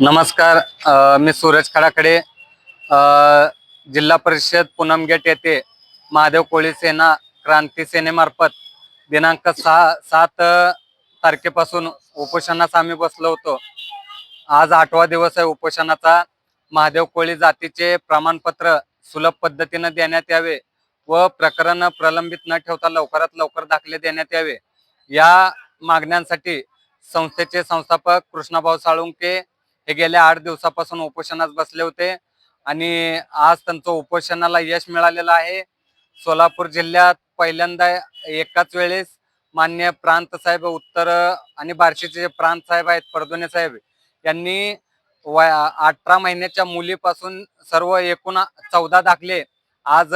नमस्कार अ, मी सूरज खडाकडे अ, जिल्हा परिषद पूनम गेट येथे महादेव कोळी सेना क्रांती सेनेमार्फत दिनांक सहा सात अ, तारखेपासून उपोषणास आम्ही बसलो होतो. आज आठवा दिवस आहे उपोषणाचा. महादेव कोळी जातीचे प्रमाणपत्र सुलभ पद्धतीनं देण्यात यावे व प्रकरण प्रलंबित न ठेवता लवकरात लवकर दाखले देण्यात यावे. या मागण्यांसाठी संस्थेचे संस्थापक कृष्णाभाऊ साळुंके हे गेल्या आठ दिवसापासून उपोषणात बसले होते. आणि आज त्यांचं उपोषणाला यश मिळालेलं आहे. सोलापूर जिल्ह्यात पहिल्यांदा एकाच वेळेस मान्य प्रांत साहेब उत्तर आणि बार्शीचे जे प्रांत साहेब आहेत परदोने साहेब यांनी अठरा महिन्याच्या मुलीपासून सर्व एकूण चौदा दाखले आज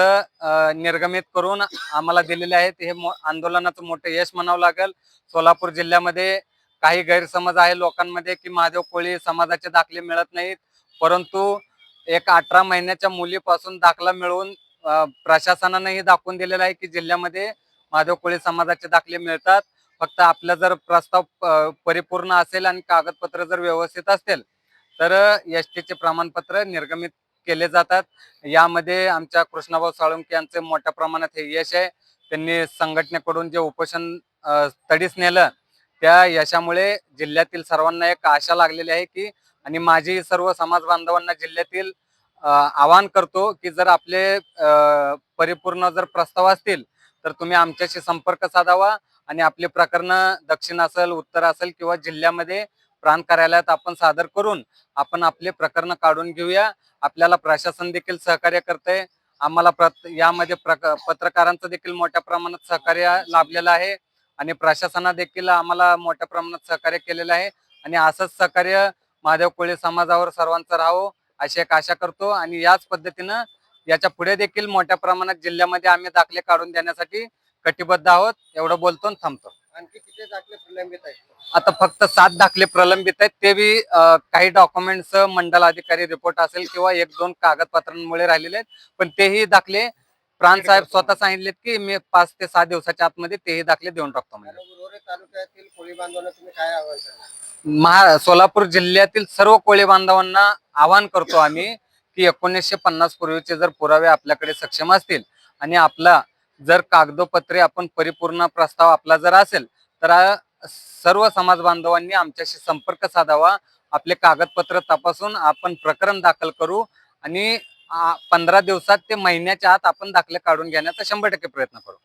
निर्गमित करून आम्हाला दिलेले आहेत. हे मो- आंदोलनाचं मोठं यश म्हणावं लागेल. सोलापूर जिल्ह्यामध्ये काही गैरसमज आहे लोकांमध्ये की महादेव कोळी समाजाचे दाखले मिळत नाहीत. परंतु एक अठरा महिन्याच्या मुलीपासून दाखला मिळवून प्रशासनानंही दाखवून दिलेला आहे की जिल्ह्यामध्ये महादेव कोळी समाजाचे दाखले मिळतात. फक्त आपला जर प्रस्ताव परिपूर्ण असेल आणि कागदपत्र जर व्यवस्थित असतील तर एस टीचे प्रमाणपत्र निर्गमित केले जातात. यामध्ये आमच्या कृष्णाभाऊ साळुंके यांचे मोठ्या प्रमाणात हे यश आहे. त्यांनी संघटनेकडून जे उपोषण तडीस नेलं त्या यशामुळे जिल्ह्यातील सर्वांना एक आशा लागलेली आहे की आणि माझी सर्व समाज बांधवांना जिल्ह्यातील आवाहन करतो की जर आपले परिपूर्ण जर प्रस्ताव असतील तर तुम्ही आमच्याशी संपर्क साधावा आणि आपले प्रकरण दक्षिण असेल उत्तर असेल किंवा जिल्ह्यामध्ये प्रांत कार्यालयात आपण सादर करून आपण आपले प्रकरण काढून घेऊया. आपल्याला प्रशासन देखील सहकार्य करते आम्हाला प्र यामध्ये प्रक पत्रकारांचं देखील मोठ्या प्रमाणात सहकार्य लाभलेलं आहे. आणि प्रशासना देखील आम्हाला मोठ्या प्रमाणात सहकार्य केलेलं आहे. आणि असंच सहकार्य महादेव कोळी समाजावर सर्वांचं राहावं अशी एक आशा करतो. आणि याच पद्धतीनं याच्यापुढे देखील मोठ्या प्रमाणात जिल्ह्यामध्ये आम्ही दाखले काढून देण्यासाठी कटिबद्ध आहोत. एवढं बोलतो आणि थांबतो. आणखी किती दाखले प्रलंबित आहेत? आता फक्त सात दाखले प्रलंबित आहेत. ते बी काही डॉक्युमेंट्स मंडल अधिकारी रिपोर्ट असेल किंवा एक दोन कागदपत्रांमुळे राहिलेले आहेत. पण तेही दाखले प्रांत साहेब स्वतः सांगितलेत की मी पाच ते सहा दिवसाच्या आतमध्ये तेही दाखले देऊन टाकतो म्हणजे आणि उर्वरित तालुक्यातील कोळी बांधवांना तुम्ही काय आवाहन करणार? महा सोलापूर जिल्ह्यातील सर्व कोळी बांधवांना आवाहन करतो आम्ही की एकोणीसशे पन्नास पूर्वीचे जर पुरावे आपल्याकडे सक्षम असतील आणि आपला जर कागदोपत्रे आपण परिपूर्ण प्रस्ताव आपला जर असेल तर आ, सर्व समाज बांधवांनी आमच्याशी संपर्क साधावा आपले कागदपत्र तपासून आपण प्रकरण दाखल करू आणि पंधरा दिवसात ते महिन्याच्या आत आपण दाखले काढून घेण्याचा शंभर टक्के प्रयत्न करू.